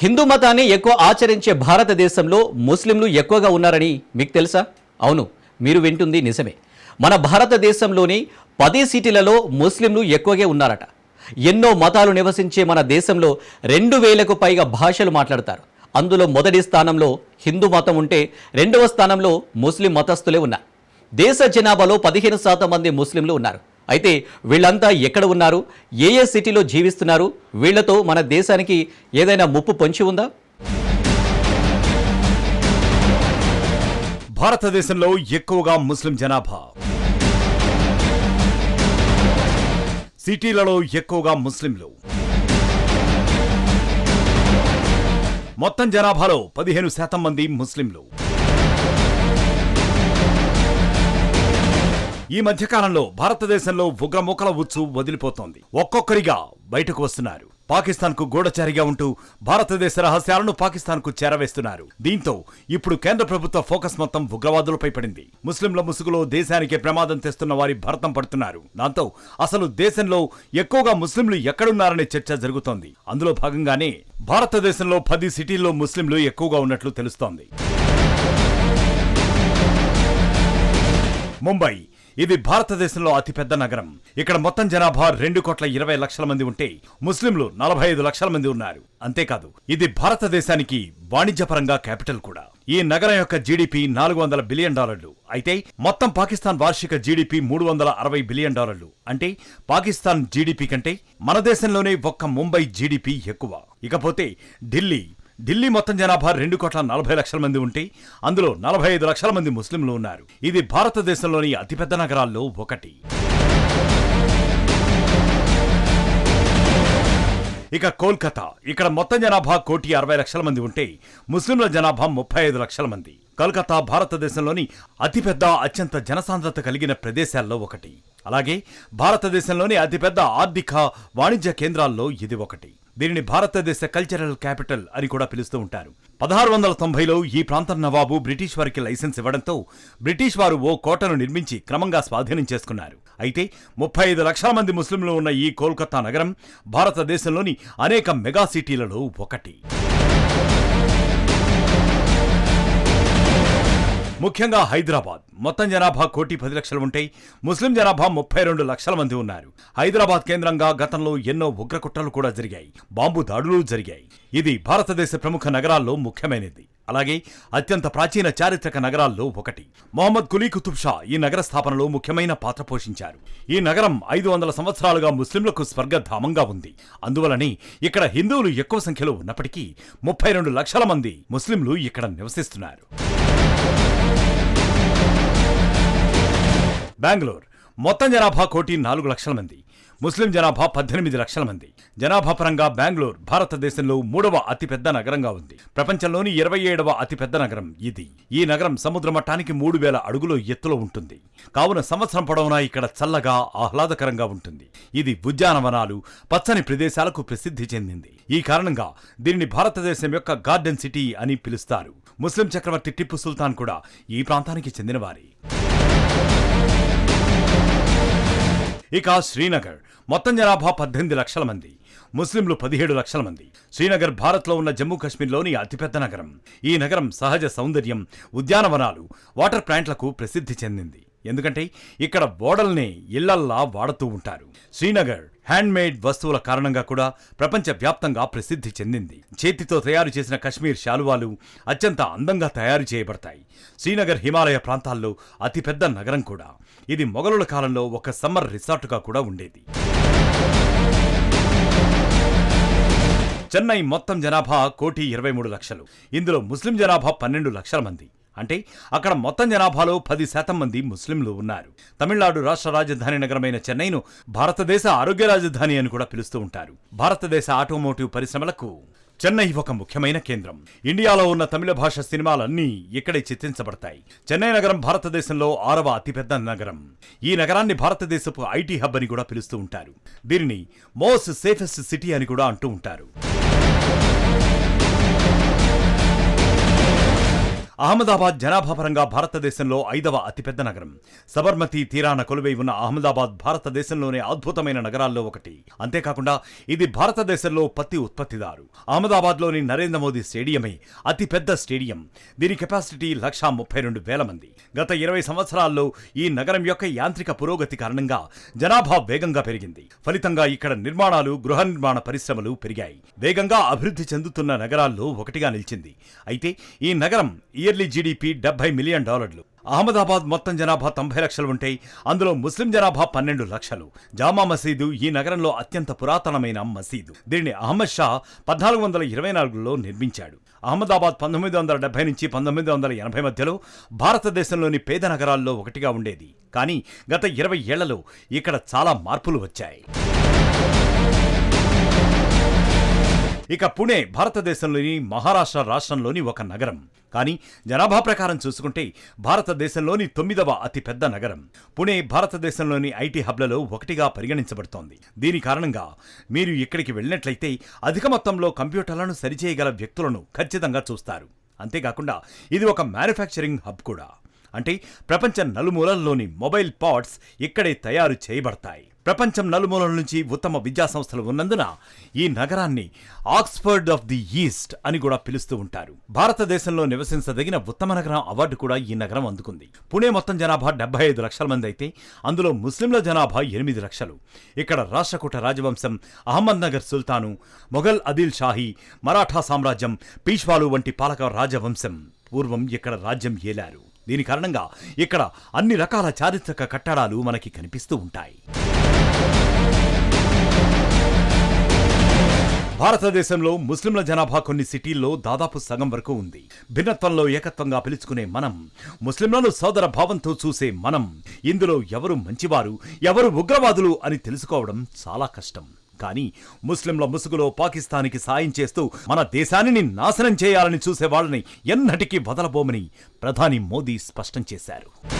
హిందూ మతాన్ని ఎక్కువ ఆచరించే భారతదేశంలో ముస్లింలు ఎక్కువగా ఉన్నారని మీకు తెలుసా? అవును మీరు వింటుంది నిజమే. మన భారతదేశంలోని పది సిటీలలో ముస్లింలు ఎక్కువగా ఉన్నారట. ఎన్నో మతాలు నివసించే మన దేశంలో రెండు వేలకు పైగా భాషలు మాట్లాడతారు. అందులో మొదటి స్థానంలో హిందూ మతం ఉంటే రెండవ స్థానంలో ముస్లిం మతస్థులే ఉన్నారు. దేశ జనాభాలో పదిహేను శాతం మంది ముస్లింలు ఉన్నారు. అయితే వీళ్ళంతా ఎక్కడ ఉన్నారు? ఏ ఏ సిటీలో జీవిస్తున్నారు? వీళ్ళతో మన దేశానికి ఏదైనా ముప్పు పొంచి ఉందా? భారతదేశంలో ఎక్కువగా ముస్లిం జనాభా. సిటీలలో ఎక్కువగా ముస్లింలు. మొత్తం జనాభాలో పదిహేను శాతం మంది ముస్లింలు. ఈ మధ్యకాలంలో భారతదేశంలో ఉగ్రముఖల ఉచ్చు వదిలిపోతోంది. ఒక్కొక్కరిగా బయటకు వస్తున్నారు. పాకిస్తాన్కు గూఢచారిగా ఉంటూ భారతదేశ రహస్యాలను పాకిస్తాన్కు చేరవేస్తున్నారు. దీంతో ఇప్పుడు కేంద్ర ప్రభుత్వ ఫోకస్ మొత్తం ఉగ్రవాదులపై పడింది. ముస్లింల ముసుగులో దేశానికి ప్రమాదం తెస్తున్న వారి భరతం పడుతున్నారు. దాంతో అసలు దేశంలో ఎక్కువగా ముస్లింలు ఎక్కడున్నారనే చర్చ జరుగుతోంది. అందులో భాగంగానే భారతదేశంలో పది సిటీల్లో ముస్లింలు ఎక్కువగా ఉన్నట్లు తెలుస్తోంది. ముంబై ఇది భారతదేశంలో అతిపెద్ద నగరం. ఇక్కడ మొత్తం జనాభా రెండు కోట్ల ఇరవై లక్షల మంది ఉంటే ముస్లింలు నలభై ఐదు లక్షల మంది ఉన్నారు. అంతేకాదు ఇది భారతదేశానికి వాణిజ్యపరంగా క్యాపిటల్ కూడా. ఈ నగరం యొక్క జీడిపి నాలుగు వందల బిలియన్ డాలర్లు. అయితే మొత్తం పాకిస్తాన్ వార్షిక జీడిపి మూడు వందల అరవై బిలియన్ డాలర్లు. అంటే పాకిస్తాన్ జీడిపి కంటే మన దేశంలోనే ఒక్క ముంబై జీడిపి ఎక్కువ. ఇకపోతే ఢిల్లీ ఢిల్లీ మొత్తం జనాభా రెండు కోట్ల నలభై లక్షల మంది ఉంటే అందులో నలభై ఐదు లక్షల మంది ముస్లింలు ఉన్నారు. ఇది భారతదేశంలోని అతిపెద్ద నగరాల్లో ఒకటి. ఇక కోల్కతా. ఇక్కడ మొత్తం జనాభా కోటి అరవై లక్షల మంది ఉంటే ముస్లింల జనాభా ముప్పై ఐదు లక్షల మంది. కోల్కతా భారతదేశంలోని అతిపెద్ద అత్యంత జనసాంద్రత కలిగిన ప్రదేశాల్లో ఒకటి. అలాగే భారతదేశంలోని అతిపెద్ద ఆర్థిక వాణిజ్య కేంద్రాల్లో ఇది ఒకటి. దీనిని భారతదేశ కల్చరల్ క్యాపిటల్ అని కూడా పిలుస్తూ ఉంటారు. పదహారు వందల తొంభైలో ఈ ప్రాంతం నవాబు బ్రిటిష్ వారికి లైసెన్స్ ఇవ్వడంతో బ్రిటిష్ వారు ఓ కోటను నిర్మించి క్రమంగా స్వాధీనం చేసుకున్నారు. అయితే ముప్పై ఐదు లక్షల మంది ముస్లింలు ఉన్న ఈ కోల్కతా నగరం భారతదేశంలోని అనేక మెగా సిటీలలో ఒకటి. ముఖ్యంగా హైదరాబాద్. మొత్తం జనాభా కోటి పది లక్షలు ఉంటే ముస్లిం జనాభా ముప్పై రెండు లక్షల మంది ఉన్నారు. హైదరాబాద్ కేంద్రంగా గతంలో ఎన్నో ఉగ్రకుట్రలు కూడా జరిగాయి. బాంబు దాడులు జరిగాయి. ఇది భారతదేశ ప్రముఖ నగరాల్లో ముఖ్యమైనది. అలాగే అత్యంత ప్రాచీన చారిత్రక నగరాల్లో ఒకటి. మొహమ్మద్ కులీ కుతుబ్ షా ఈ నగర స్థాపనలో ముఖ్యమైన పాత్ర పోషించారు. ఈ నగరం ఐదు వందల సంవత్సరాలుగా ముస్లింలకు స్వర్గధామంగా ఉంది. అందువలనే ఇక్కడ హిందువులు ఎక్కువ సంఖ్యలో ఉన్నప్పటికీ ముప్పై రెండు లక్షల మంది ముస్లింలు ఇక్కడ నివసిస్తున్నారు. బెంగళూరు. మొత్తం జనాభా కోటి నాలుగు లక్షల మంది. ముస్లిం జనాభా పద్దెనిమిది లక్షల మంది. జనాభా పరంగా బెంగళూరు భారతదేశంలో మూడవ అతిపెద్ద నగరంగా ఉంది. ప్రపంచంలోని ఇరవై ఏడవ అతిపెద్ద నగరం ఇది. ఈ నగరం సముద్ర మట్టానికి మూడు వేల అడుగుల ఎత్తులో ఉంటుంది. కావున సంవత్సరం పొడవునా ఇక్కడ చల్లగా ఆహ్లాదకరంగా ఉంటుంది. ఇది ఉద్యానవనాలు పచ్చని ప్రదేశాలకు ప్రసిద్ధి చెందింది. ఈ కారణంగా దీనిని భారతదేశం యొక్క గార్డెన్ సిటీ అని పిలుస్తారు. ముస్లిం చక్రవర్తి టిప్పు సుల్తాన్ కూడా ఈ ప్రాంతానికి చెందినవారే. ఇక శ్రీనగర్. మొత్తం జనాభా పద్దెనిమిది లక్షల మంది. ముస్లింలు పదిహేడు లక్షల మంది. శ్రీనగర్ భారత్లో ఉన్న జమ్మూ కాశ్మీర్లోని అతిపెద్ద నగరం. ఈ నగరం సహజ సౌందర్యం ఉద్యానవనాలు వాటర్ ప్లాంట్లకు ప్రసిద్ధి చెందింది. ఎందుకంటే ఇక్కడ బోడల్ని ఇళ్ళల్లా వాడుతూ ఉంటారు. శ్రీనగర్ హ్యాండ్మేడ్ వస్తువుల కారణంగా కూడా ప్రపంచ వ్యాప్తంగా ప్రసిద్ధి చెందింది. చేతితో తయారు చేసిన కశ్మీర్ శాలువాలు అత్యంత అందంగా తయారు చేయబడతాయి. శ్రీనగర్ హిమాలయ ప్రాంతాల్లో అతిపెద్ద నగరం కూడా. ఇది మొఘలుల కాలంలో ఒక సమ్మర్ రిసార్టుగా కూడా ఉండేది. చెన్నై మొత్తం జనాభా కోటి ఇరవై మూడు లక్షలు. ఇందులో ముస్లిం జనాభా పన్నెండు లక్షల మంది. అంటే అక్కడ మొత్తం జనాభాలో పది శాతం మంది ముస్లింలు ఉన్నారు. తమిళనాడు రాష్ట్ర రాజధాని నగరమైన చెన్నైను భారతదేశ ఆరోగ్య రాజధాని అని కూడా పిలుస్తూ ఉంటారు. భారతదేశ ఆటోమోటివ్ పరిశ్రమలకు చెన్నై ఒక ముఖ్యమైన కేంద్రం. ఇండియాలో ఉన్న తమిళ భాష సినిమాలన్నీ ఇక్కడే చిత్రించబడతాయి. చెన్నై నగరం భారతదేశంలో ఆరవ అతిపెద్ద నగరం. ఈ నగరాన్ని భారతదేశపు ఐటీ హబ్ అని కూడా పిలుస్తూ ఉంటారు. దీనిని మోస్ట్ సేఫెస్ట్ సిటీ అని కూడా అంటూ ఉంటారు. అహ్మదాబాద్ జనాభా పరంగా భారతదేశంలో ఐదవ అతిపెద్ద నగరం. సబర్మతి తీరాన కొలువై ఉన్న అహ్మదాబాద్ భారతదేశంలోనే అద్భుతమైన నగరాల్లో ఒకటి. అంతేకాకుండా ఇది భారతదేశంలో పత్తి ఉత్పత్తిదారు. అహ్మదాబాద్లోని నరేంద్ర మోదీ స్టేడియమే అతిపెద్ద స్టేడియం. దీని కెపాసిటీ లక్ష ముప్పై రెండు వేల మంది. గత ఇరవై సంవత్సరాల్లో ఈ నగరం యొక్క యాంత్రిక పురోగతి కారణంగా జనాభా వేగంగా పెరిగింది. ఫలితంగా ఇక్కడ నిర్మాణాలు గృహ నిర్మాణ పరిశ్రమలు పెరిగాయి. వేగంగా అభివృద్ధి చెందుతున్న నగరాల్లో ఒకటిగా నిలిచింది. అయితే ఈ నగరం ఇయర్లీ జీడీపీ డెబ్బై మిలియన్ డాలర్లు. అహ్మదాబాద్ మొత్తం జనాభా తొంభై లక్షలు ఉంటే అందులో ముస్లిం జనాభా పన్నెండు లక్షలు. జామా మసీదు ఈ నగరంలో అత్యంత పురాతనమైన మసీదు. దీన్ని అహ్మద్ షా పద్నాలుగు వందల ఇరవై నాలుగులో నిర్మించాడు. అహ్మదాబాద్ పంతొమ్మిది వందల డెబ్బై నుంచి పంతొమ్మిది వందల ఎనభై మధ్యలో భారతదేశంలోని పేద నగరాల్లో ఒకటిగా ఉండేది. కానీ గత ఇరవై ఏళ్ళలో ఇక్కడ చాలా మార్పులు వచ్చాయి. ఇక పుణే భారతదేశంలోని మహారాష్ట్ర రాష్ట్రంలోని ఒక నగరం. కానీ జనాభా ప్రకారం చూసుకుంటే భారతదేశంలోని తొమ్మిదవ అతిపెద్ద నగరం. పుణే భారతదేశంలోని ఐటీ హబ్లలో ఒకటిగా పరిగణించబడుతోంది. దీని కారణంగా మీరు ఇక్కడికి వెళ్ళినట్లయితే అధిక మొత్తంలో కంప్యూటర్లను సరిచేయగల వ్యక్తులను ఖచ్చితంగా చూస్తారు. అంతేకాకుండా ఇది ఒక మ్యానుఫ్యాక్చరింగ్ హబ్ కూడా. అంటే ప్రపంచ నలుమూలల్లోని మొబైల్ పార్ట్స్ ఇక్కడే తయారు చేయబడతాయి. ప్రపంచం నలుమూలల నుంచి ఉత్తమ విద్యా సంస్థలు ఉన్నందున ఈ నగరాన్ని ఆక్స్ఫర్డ్ ఆఫ్ ది ఈస్ట్ అని కూడా పిలుస్తూ ఉంటారు. భారతదేశంలో నివసించదగిన ఉత్తమ నగరం అవార్డు కూడా ఈ నగరం అందుకుంది. పుణే మొత్తం జనాభా డెబ్బై ఐదు లక్షల మంది అయితే అందులో ముస్లింల జనాభా ఎనిమిది లక్షలు. ఇక్కడ రాష్ట్రకూట రాజవంశం అహ్మద్ నగర్ సుల్తాను మొఘల్ అదిల్ షాహీ మరాఠా సామ్రాజ్యం పీష్వాలు వంటి పాలక రాజవంశం పూర్వం ఇక్కడ రాజ్యం ఏలారు. దీని కారణంగా ఇక్కడ అన్ని రకాల చారిత్రక కట్టడాలు మనకి కనిపిస్తూ ఉంటాయి. భారతదేశంలో ముస్లింల జనాభా కొన్ని సిటీల్లో దాదాపు సగం వరకు ఉంది. భిన్నత్వంలో ఏకత్వంగా పిలుచుకునే మనం ముస్లింలను సోదర భావంతో చూసే మనం ఇందులో ఎవరు మంచివారు ఎవరు ఉగ్రవాదులు అని తెలుసుకోవడం చాలా కష్టం. కానీ ముస్లింల ముసుగులో పాకిస్తాన్కి సాయం చేస్తూ మన దేశాన్ని నాశనం చేయాలని చూసే వాళ్ళని ఎన్నటికీ వదలబోమని ప్రధాని మోదీ స్పష్టం చేశారు.